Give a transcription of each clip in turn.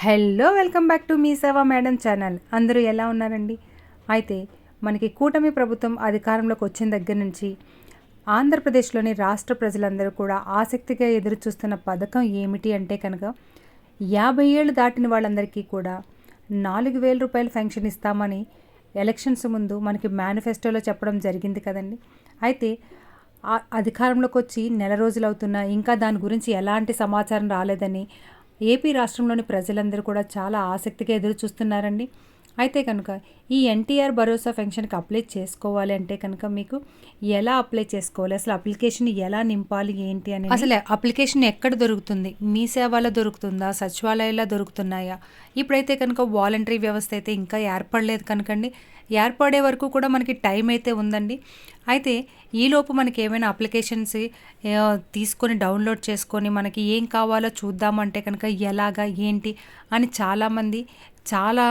Hello welcome back to Mee Seva madam channel. అందరూ ఎలా ఉన్నారండి? అయితే మనకి కూటమి ప్రభుత్వం అధికారంలోకి వచ్చిన దగ్గర నుంచి ఆంధ్రప్రదేశ్లోని రాష్ట్ర ప్రజలందరూ కూడా ఆసక్తిగా ఎదురుచూస్తున్న పథకం ఏమిటి అంటే కనుక యాభై ఏళ్ళు దాటిన వాళ్ళందరికీ కూడా నాలుగు వేల రూపాయలు ఫెన్షన్ ఇస్తామని ఎలక్షన్స్ ముందు మనకి మేనిఫెస్టోలో చెప్పడం జరిగింది కదండి. అయితే అధికారంలోకి వచ్చి నెల రోజులు అవుతున్నా ఇంకా దాని గురించి ఎలాంటి సమాచారం రాలేదని ఏపీ రాష్ట్రంలోని ప్రజలందరూ కూడా చాలా ఆసక్తిగా ఎదురు చూస్తున్నారండి అయితే కనుక ఈ ఎన్టీఆర్ భరోసా పెన్షన్కి అప్లై చేసుకోవాలి అంటే కనుక మీకు ఎలా అప్లై చేసుకోవాలి? అసలు అప్లికేషన్ ఎలా నింపాలి? ఏంటి అని అసలు అప్లికేషన్ ఎక్కడ దొరుకుతుంది? మీ సేవలో దొరుకుతుందా? సచివాలయాల్లో దొరుకుతున్నాయా? ఇప్పుడైతే కనుక వాలంటరీ వ్యవస్థ అయితే ఇంకా ఏర్పడలేదు కనుకండి. ఏర్పడే వరకు కూడా మనకి టైం అయితే ఉందండి. అయితే ఈలోపు మనకి ఏమైనా అప్లికేషన్స్ తీసుకొని డౌన్లోడ్ చేసుకొని మనకి ఏం కావాలో చూద్దామంటే కనుక ఎలాగా ఏంటి అని చాలామంది చాలా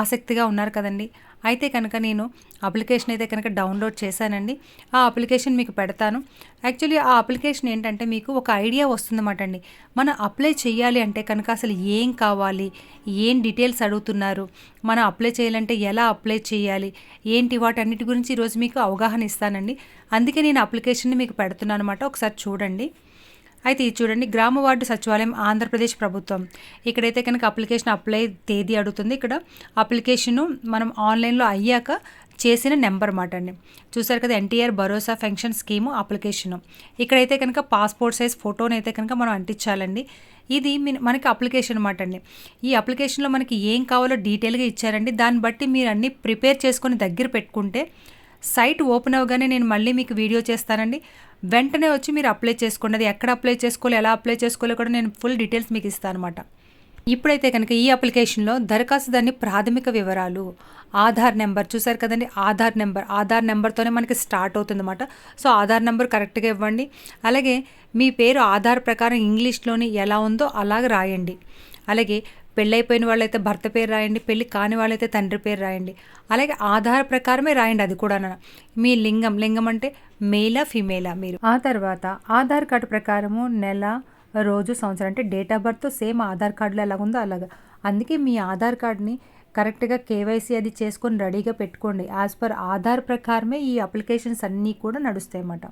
ఆసక్తిగా ఉన్నారు కదండి. అయితే కనుక నేను అప్లికేషన్ అయితే కనుక డౌన్లోడ్ చేశానండి. ఆ అప్లికేషన్ మీకు పెడతాను. యాక్చువల్లీ ఆ అప్లికేషన్ ఏంటంటే మీకు ఒక ఐడియా వస్తుందన్నమాట అండి. మనం అప్లై చేయాలి అంటే కనుక అసలు ఏం కావాలి? ఏం డీటెయిల్స్ అడుగుతున్నారు? మనం అప్లై చేయాలంటే ఎలా అప్లై చేయాలి? ఏంటి? వాటన్నిటి గురించి ఈరోజు మీకు అవగాహన ఇస్తానండి. అందుకే నేను అప్లికేషన్ని మీకు పెడుతున్నాను అనమాట ఒకసారి చూడండి. అయితే ఇది చూడండి గ్రామ వార్డు సచివాలయం ఆంధ్రప్రదేశ్ ప్రభుత్వం. ఇక్కడైతే కనుక అప్లికేషన్ అప్లై తేదీ అడుగుతుంది. ఇక్కడ అప్లికేషను మనం ఆన్లైన్లో అయ్యాక చేసిన నెంబర్ మాట అండి. చూసారు కదా ఎన్టీఆర్ భరోసా పెన్షన్ స్కీము అప్లికేషను. ఇక్కడైతే కనుక పాస్పోర్ట్ సైజ్ ఫోటోని అయితే కనుక మనం అంటించాలండి. ఇది మీ- మనకి అప్లికేషన్ అనమాట అండి. ఈ అప్లికేషన్లో మనకి ఏం కావాలో డీటెయిల్గా ఇచ్చారండి. దాన్ని బట్టి మీరు అన్నీ ప్రిపేర్ చేసుకొని దగ్గర పెట్టుకుంటే సైట్ ఓపెన్ అవ్వగానే నేను మళ్ళీ మీకు వీడియో చేస్తానండి. వెంటనే వచ్చి మీరు అప్లై చేసుకోండి. అది ఎక్కడ అప్లై చేసుకోవాలి ఎలా అప్లై చేసుకోవాలో కూడా నేను ఫుల్ డీటెయిల్స్ మీకు ఇస్తాను అనమాట ఇప్పుడైతే కనుక ఈ అప్లికేషన్లో దరఖాస్తుదారుని ప్రాథమిక వివరాలు ఆధార్ నెంబర్ చూసారు కదండి? ఆధార్ నెంబర్ ఆధార్ నెంబర్తోనే మనకి స్టార్ట్ అవుతుంది అనమాట సో ఆధార్ నెంబర్ కరెక్ట్గా ఇవ్వండి. అలాగే మీ పేరు ఆధార్ ప్రకారం ఇంగ్లీష్లోని ఎలా ఉందో అలాగ రాయండి. అలాగే పెళ్ళైపోయిన వాళ్ళైతే భర్త పేరు రాయండి పెళ్ళి కాని వాళ్ళైతే తండ్రి పేరు రాయండి. అలాగే ఆధార్ ప్రకారమే రాయండి అది కూడా మీ లింగం లింగం అంటే మేలా ఫిమేలా మీరు. ఆ తర్వాత ఆధార్ కార్డు ప్రకారము నెల రోజు సంవత్సరం అంటే date of birth same Aadhaar కార్డులో ఎలా ఉందో అలాగా. అందుకే మీ ఆధార్ కార్డ్ని కరెక్ట్గా కేవైసీ అది చేసుకొని రెడీగా పెట్టుకోండి. యాజ్ పర్ ఆధార్ ప్రకారమే ఈ అప్లికేషన్స్ అన్నీ కూడా నడుస్తాయి అన్నమాట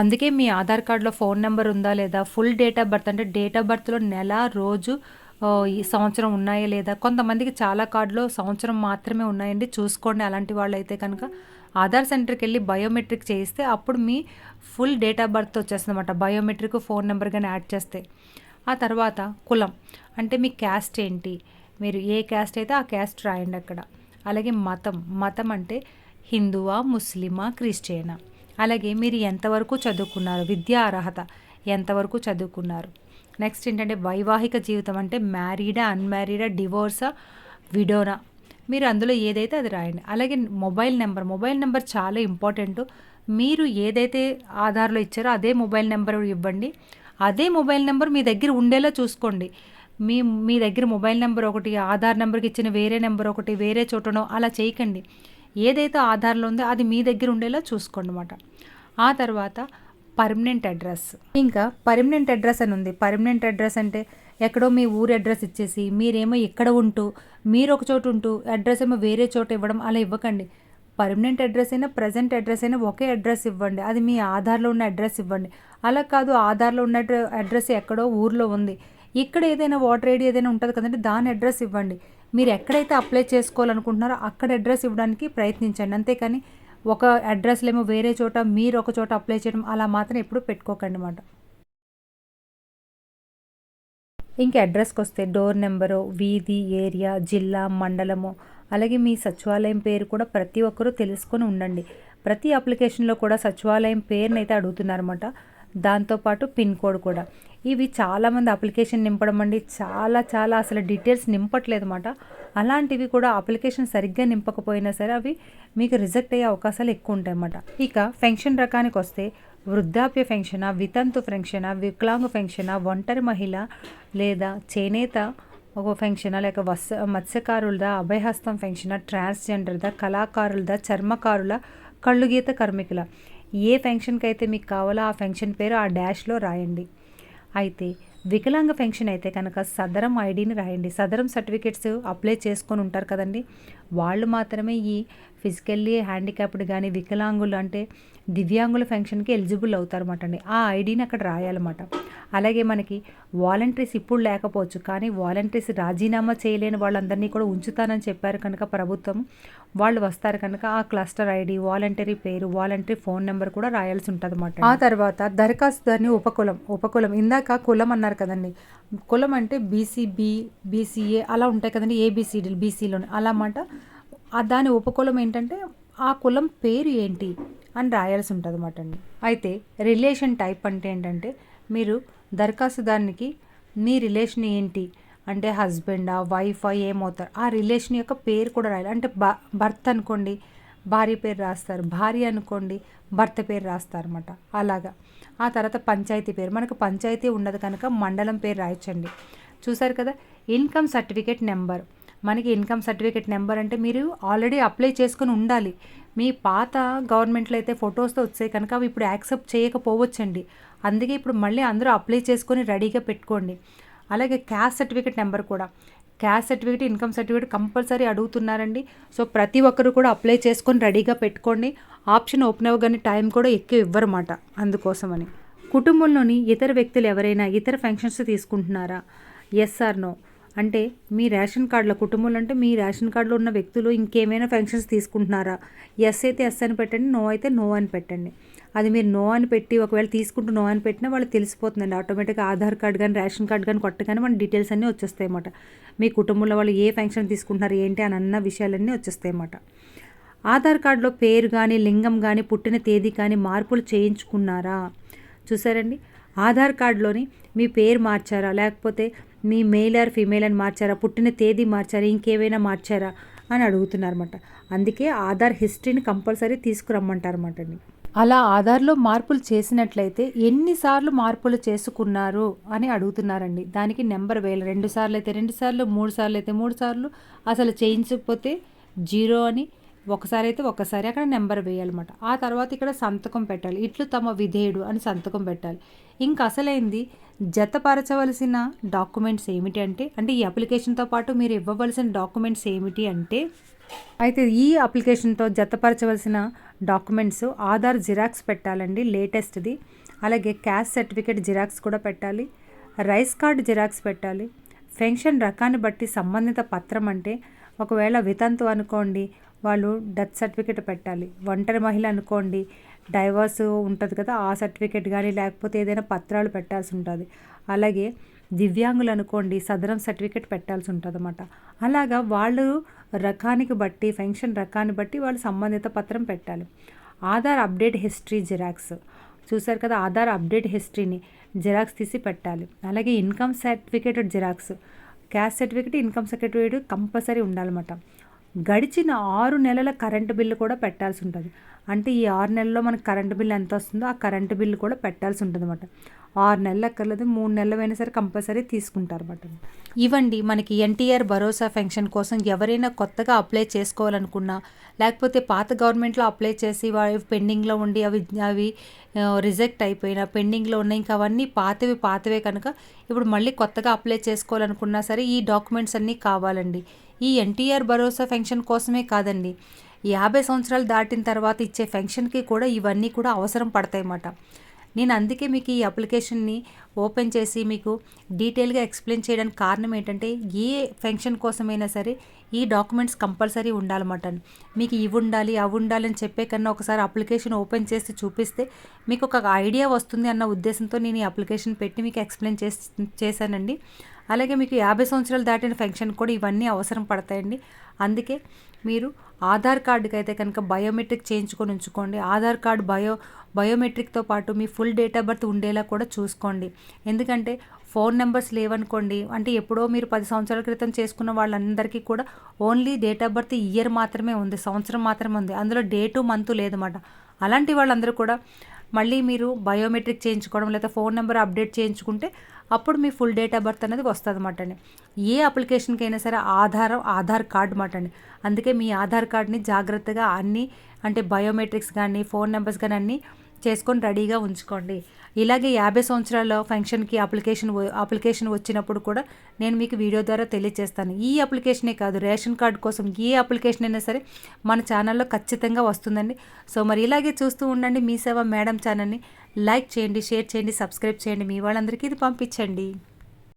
అందుకే మీ ఆధార్ కార్డులో ఫోన్ నెంబర్ ఉందా లేదా ఫుల్ డేట్ ఆఫ్ బర్త్ అంటే డేట్ ఆఫ్ బర్త్లో నెల రోజు ఈ సంవత్సరం ఉన్నాయా లేదా? కొంతమందికి చాలా కార్డులో సంవత్సరం మాత్రమే ఉన్నాయండి. చూసుకోండి అలాంటి వాళ్ళు అయితే కనుక. ఆధార్ సెంటర్కి వెళ్ళి బయోమెట్రిక్ చేయిస్తే అప్పుడు మీ ఫుల్ డేట్ ఆఫ్ బర్త్ వచ్చేస్తుంది అనమాట బయోమెట్రిక్ ఫోన్ నెంబర్ కానీ యాడ్ చేస్తే. ఆ తర్వాత కులం. అంటే మీ క్యాస్ట్ ఏంటి? మీరు ఏ క్యాస్ట్ అయితే ఆ క్యాస్ట్ రాయండి అక్కడ. అలాగే మతం. మతం అంటే హిందువా ముస్లిమా క్రిస్టియనా? అలాగే మీరు ఎంతవరకు చదువుకున్నారు? విద్యా అర్హత ఎంతవరకు చదువుకున్నారు? నెక్స్ట్ ఏంటంటే వైవాహిక జీవితం అంటే మ్యారీడా అన్మ్యారీడా డివోర్సా విడోనా? మీరు అందులో ఏదైతే అది రాయండి. అలాగే మొబైల్ నెంబర్. మొబైల్ నెంబర్ చాలా ఇంపార్టెంట్. మీరు ఏదైతే ఆధార్లో ఇచ్చారో అదే మొబైల్ నెంబర్ ఇవ్వండి. అదే మొబైల్ నెంబర్ మీ దగ్గర ఉండేలా చూసుకోండి. మీ మీ దగ్గర మొబైల్ నెంబర్ ఒకటి ఆధార్ నెంబర్కి ఇచ్చిన వేరే నెంబర్ ఒకటి వేరే చోటనో అలా చేయకండి. ఏదైతే ఆధార్లో ఉందో అది మీ దగ్గర ఉండేలా చూసుకోండి అనమాట ఆ తర్వాత పర్మనెంట్ అడ్రస్. ఇంకా పర్మనెంట్ అడ్రస్ అని ఉంది. పర్మనెంట్ అడ్రస్ అంటే ఎక్కడో మీ ఊరు అడ్రస్ ఇచ్చేసి మీరేమో ఇక్కడ ఉంటూ మీరు ఒక చోట ఉంటూ అడ్రస్ ఏమో వేరే చోట ఇవ్వడం అలా ఇవ్వకండి. పర్మనెంట్ అడ్రస్ అయినా ప్రజెంట్ అడ్రస్ అయినా ఒకే అడ్రస్ ఇవ్వండి. అది మీ ఆధార్లో ఉన్న అడ్రస్ ఇవ్వండి. అలా కాదు ఆధార్లో ఉన్న అడ్రస్ ఎక్కడో ఊర్లో ఉంది. ఇక్కడ ఏదైనా వాటర్ ఐడి ఏదైనా ఉంటుంది కదండి దాని అడ్రస్ ఇవ్వండి. మీరు ఎక్కడైతే అప్లై చేసుకోవాలనుకుంటున్నారో అక్కడ అడ్రస్ ఇవ్వడానికి ప్రయత్నించండి. అంతేకాని ఒక అడ్రస్లో ఏమో వేరే చోట మీరు ఒక చోట అప్లై చేయడం అలా మాత్రం ఎప్పుడు పెట్టుకోకండి అన్నమాట. ఇంకా అడ్రస్కి వస్తే డోర్ నెంబరు వీధి ఏరియా జిల్లా మండలము అలాగే మీ సచివాలయం పేరు కూడా ప్రతి ఒక్కరూ తెలుసుకొని ఉండండి. ప్రతి అప్లికేషన్లో కూడా సచివాలయం పేరుని అయితే అడుగుతున్నారన్నమాట దాంతోపాటు పిన్ కోడ్ కూడా. ఇవి చాలామంది అప్లికేషన్ నింపడం అండి. చాలా చాలా అసలు డీటెయిల్స్ నింపట్లేదు అన్నమాట. అలాంటివి కూడా అప్లికేషన్ సరిగ్గా నింపకపోయినా సరే అవి మీకు రిజెక్ట్ అయ్యే అవకాశాలు ఎక్కువ ఉంటాయి అన్నమాట ఇక పెన్షన్ రకానికి వస్తే వృద్ధాప్య పెన్షనా వితంతు పెన్షనా వికలాంగ పెన్షనా ఒంటరి మహిళ లేదా చేనేత ఒక ఫంక్షనా లేక వస్ మత్స్యకారులదా అభయహస్తం ఫెన్షనా ట్రాన్స్జెండర్దా కళాకారులదా చర్మకారుల కళ్ళుగీత కార్మికుల? ఏ ఫంక్షన్కి అయితే మీకు కావాలో ఆ ఫంక్షన్ పేరు ఆ డాష్లో రాయండి. అయితే వికలాంగ పెన్షన్ అయితే కనుక సదరం ఐడిని రాయండి. సదరం సర్టిఫికేట్స్ అప్లై చేసుకొని ఉంటారు కదండి. వాళ్ళు మాత్రమే ఈ ఫిజికల్లీ హ్యాండిక్యాప్డ్ కానీ వికలాంగులు అంటే దివ్యాంగుల ఫంక్షన్కి ఎలిజిబుల్ అవుతారన్నమాట అండి. ఆ ఐడిని అక్కడ రాయాలన్నమాట. అలాగే మనకి వాలంటీర్స్ ఇప్పుడు లేకపోవచ్చు కానీ వాలంటీర్స్ రాజీనామా చేయలేని వాళ్ళందరినీ కూడా ఉంచుతానని చెప్పారు కనుక ప్రభుత్వం. వాళ్ళు వస్తారు కనుక ఆ క్లస్టర్ ఐడి వాలంటరీ పేరు వాలంటరీ ఫోన్ నెంబర్ కూడా రాయాల్సి ఉంటుంది అన్నమాట ఆ తర్వాత దరఖాస్తుదారుని ఉపకులం ఉపకులం ఇందాక కులం అన్నారు కదండి. కులం అంటే బీసీబీ బీసీఏ అలా ఉంటాయి కదండి ఏబీసీడీలు బీసీలోని అలా అన్నమాట. దాని ఉపకులం ఏంటంటే ఆ కులం పేరు ఏంటి అని రాయాల్సి ఉంటుంది అన్నమాట అండి. అయితే రిలేషన్ టైప్ అంటే ఏంటంటే మీరు దరఖాస్తుదారునికి మీ రిలేషన్ ఏంటి? అంటే హస్బెండా వైఫా ఏమవుతారు? ఆ రిలేషన్ యొక్క పేరు కూడా రాయాలి. అంటే బ భర్త అనుకోండి భార్య పేరు రాస్తారు. భార్య అనుకోండి భర్త పేరు రాస్తారు అనమాట అలాగా. ఆ తర్వాత పంచాయతీ పేరు. మనకు పంచాయతీ ఉండదు కనుక మండలం పేరు రాయొచ్చండి. చూసారు కదా? ఇన్కమ్ సర్టిఫికేట్ నెంబర్ మనకి ఇన్కమ్ సర్టిఫికేట్ నెంబర్ అంటే మీరు ఆల్రెడీ అప్లై చేసుకుని ఉండాలి. మీ పాత గవర్నమెంట్లో అయితే ఫొటోస్తో వచ్చాయి కనుక అవి ఇప్పుడు యాక్సెప్ట్ చేయకపోవచ్చండి. అందుకే ఇప్పుడు మళ్ళీ అందరూ అప్లై చేసుకొని రెడీగా పెట్టుకోండి. అలాగే క్యాస్ట్ సర్టిఫికేట్ నెంబర్ కూడా. Caste certificate income certificate compulsory అడుగుతున్నారండి. సో ప్రతి ఒక్కరు కూడా అప్లై చేసుకొని రెడీగా పెట్టుకోండి. ఆప్షన్ ఓపెన్ అవ్వగానే టైం కూడా ఎక్కువ ఇవ్వరమాట అందుకోసమని. కుటుంబంలోని ఇతర వ్యక్తులు ఎవరైనా ఇతర ఫంక్షన్స్ తీసుకుంటున్నారా? ఎస్ ఆర్ నో అంటే మీ రేషన్ కార్డుల కుటుంబంలో అంటే మీ రేషన్ కార్డులో ఉన్న వ్యక్తులు ఇంకేమైనా ఫంక్షన్స్ తీసుకుంటున్నారా? ఎస్ అయితే ఎస్ అని పెట్టండి నో అయితే నో అని పెట్టండి. అది మీరు నో అని పెట్టి ఒకవేళ తీసుకుంటూ నో అని పెట్టినా వాళ్ళు తెలిసిపోతుందండి. ఆటోమేటిక్గా ఆధార్ కార్డ్ కానీ రేషన్ కార్డ్ కానీ కొట్టగానే మన డీటెయిల్స్ అన్నీ వచ్చేస్తాయి అన్నమాట. మీ కుటుంబంలో వాళ్ళు ఏ ఫంక్షన్ తీసుకుంటున్నారు ఏంటి అని అన్న విషయాలన్నీ వచ్చేస్తాయి అన్నమాట. ఆధార్ కార్డులో పేరు కానీ లింగం కానీ పుట్టిన తేదీ కానీ మార్పులు చేయించుకున్నారా? చూసారండి? ఆధార్ కార్డులోని మీ పేరు మార్చారా? లేకపోతే మీ మెయిల్ ఆర్ ఫీమేల్ అని మార్చారా? పుట్టిన తేదీ మార్చారా? ఇంకేమైనా మార్చారా? అని అడుగుతున్నారన్నమాట. అందుకే ఆధార్ హిస్టరీని కంపల్సరీ తీసుకురమ్మంటారన్నమాట అండి. అలా ఆధార్లో మార్పులు చేసినట్లయితే ఎన్నిసార్లు మార్పులు చేసుకున్నారు అని అడుగుతున్నారండి. దానికి నెంబర్ వేయాలి రెండు సార్లు అయితే రెండు సార్లు మూడు సార్లు అయితే మూడు సార్లు. అసలు చేయించకపోతే జీరో అని ఒకసారి అయితే ఒకసారి అక్కడ నెంబర్ వేయాలన్నమాట. ఆ తర్వాత ఇక్కడ సంతకం పెట్టాలి. ఇట్లు తమ విధేయుడు అని సంతకం పెట్టాలి. ఇంకా అసలైంది జతపరచవలసిన డాక్యుమెంట్స్ ఏమిటి అంటే అంటే ఈ అప్లికేషన్తో పాటు మీరు ఇవ్వవలసిన డాక్యుమెంట్స్ ఏమిటి అంటే అయితే ఈ అప్లికేషన్తో జతపరచవలసిన డాక్యుమెంట్స్ ఆధార్ జిరాక్స్ పెట్టాలండి లేటెస్ట్ది. అలాగే క్యాస్ట్ సర్టిఫికేట్ జిరాక్స్ కూడా పెట్టాలి. రైస్ కార్డు జిరాక్స్ పెట్టాలి. పెన్షన్ రకాన్ని బట్టి సంబంధిత పత్రం అంటే ఒకవేళ వితంతు అనుకోండి వాళ్ళు డెత్ సర్టిఫికేట్ పెట్టాలి. ఒంటరి మహిళ అనుకోండి డైవర్స్ ఉంటుంది కదా ఆ సర్టిఫికేట్ కానీ లేకపోతే ఏదైనా పత్రాలు పెట్టాల్సి ఉంటుంది. అలాగే దివ్యాంగులు అనుకోండి సదరం సర్టిఫికేట్ పెట్టాల్సి ఉంటుంది అన్నమాట అలాగా వాళ్ళు రకానికి బట్టి పెన్షన్ రకాన్ని బట్టి వాళ్ళు సంబంధిత పత్రం పెట్టాలి. Aadhaar update history xerox. చూసారు కదా ఆధార్ అప్డేట్ హిస్టరీని జిరాక్స్ తీసి పెట్టాలి. అలాగే income certificate xerox. Caste certificate income certificate compulsory ఉండాలన్నమాట. గడిచిన ఆరు నెలల కరెంటు బిల్లు కూడా పెట్టాల్సి ఉంటుంది. అంటే ఈ ఆరు నెలల్లో మనకు కరెంటు బిల్లు ఎంత వస్తుందో ఆ కరెంటు బిల్లు కూడా పెట్టాల్సి ఉంటుంది అనమాట ఆరు నెలలు అక్కర్లేదు మూడు నెలలు అయినా సరే కంపల్సరీ తీసుకుంటారు అనమాట ఇవ్వండి మనకి ఎన్టీఆర్ భరోసా పెన్షన్ కోసం ఎవరైనా కొత్తగా అప్లై చేసుకోవాలనుకున్నా లేకపోతే పాత గవర్నమెంట్లో అప్లై చేసి అవి పెండింగ్లో ఉండి అవి అవి రిజెక్ట్ అయిపోయినా పెండింగ్లో ఉన్నాయి ఇంకా అవన్నీ పాతవి పాతవే కనుక ఇప్పుడు మళ్ళీ కొత్తగా అప్లై చేసుకోవాలనుకున్నా సరే ఈ డాక్యుమెంట్స్ అన్నీ కావాలండి. ఈ ఎన్టీఆర్ భరోసా పెన్షన్ కోసమే కాదండి. యాభై సంవత్సరాలు దాటిన తర్వాత ఇచ్చే పెన్షన్కి కూడా ఇవన్నీ కూడా అవసరం పడతాయి అన్నమాట నేను అందుకే మీకు ఈ అప్లికేషన్ని ఓపెన్ చేసి మీకు డీటెయిల్గా ఎక్స్ప్లెయిన్ చేయడానికి కారణం ఏంటంటే ఏ ఫంక్షన్ కోసమైనా సరే ఈ డాక్యుమెంట్స్ కంపల్సరీ ఉండాలన్నమాట. మీకు ఇవి ఉండాలి అవి ఉండాలి అని చెప్పే కన్నా ఒకసారి అప్లికేషన్ ఓపెన్ చేసి చూపిస్తే మీకు ఒక ఐడియా వస్తుంది అన్న ఉద్దేశంతో నేను ఈ అప్లికేషన్ పెట్టి మీకు ఎక్స్ప్లెయిన్ చేసి చేశానండి. అలాగే మీకు యాభై సంవత్సరాలు దాటిన ఫంక్షన్ కూడా ఇవన్నీ అవసరం పడతాయండి. అందుకే మీరు ఆధార్ కార్డుకి అయితే కనుక బయోమెట్రిక్ చేయించుకొని ఉంచుకోండి. ఆధార్ కార్డు బయో బయోమెట్రిక్తో పాటు మీ ఫుల్ డేట్ ఆఫ్ బర్త్ ఉండేలా కూడా చూసుకోండి. ఎందుకంటే ఫోన్ నెంబర్స్ లేవనుకోండి అంటే ఎప్పుడో మీరు పది సంవత్సరాల క్రితం చేసుకున్న వాళ్ళందరికీ కూడా only date of birth year మాత్రమే ఉంది సంవత్సరం మాత్రమే ఉంది. అందులో డేటు మంత్ లేదన్నమాట. అలాంటి వాళ్ళందరూ కూడా మళ్ళీ మీరు బయోమెట్రిక్ చేయించుకోవడం లేదా ఫోన్ నెంబర్ అప్డేట్ చేయించుకుంటే అప్పుడు మీ ఫుల్ డేట్ ఆఫ్ బర్త్ అనేది వస్తుంది అన్నమాట అండి. ఏ అప్లికేషన్కి అయినా సరే ఆధారం ఆధార్ కార్డ్ మాట అండి. అందుకే మీ ఆధార్ కార్డ్ని జాగ్రత్తగా అన్నీ అంటే బయోమెట్రిక్స్ కానీ ఫోన్ నెంబర్స్ కానీ అన్నీ చేసుకొని రెడీగా ఉంచుకోండి. ఇలాగే యాభై సంవత్సరాల ఫంక్షన్కి అప్లికేషన్ అప్లికేషన్ వచ్చినప్పుడు కూడా నేను మీకు వీడియో ద్వారా తెలియజేస్తాను ఈ అప్లికేషనే కాదు రేషన్ కార్డు కోసం ఏ అప్లికేషన్ అయినా సరే మన ఛానల్లో ఖచ్చితంగా వస్తుందండి. సో మరి ఇలాగే చూస్తూ ఉండండి మీ సేవ మేడం ఛానల్ని. లైక్ చేయండి షేర్ చేయండి సబ్స్క్రైబ్ చేయండి. మీ వాళ్ళందరికీ ఇది పంపించండి.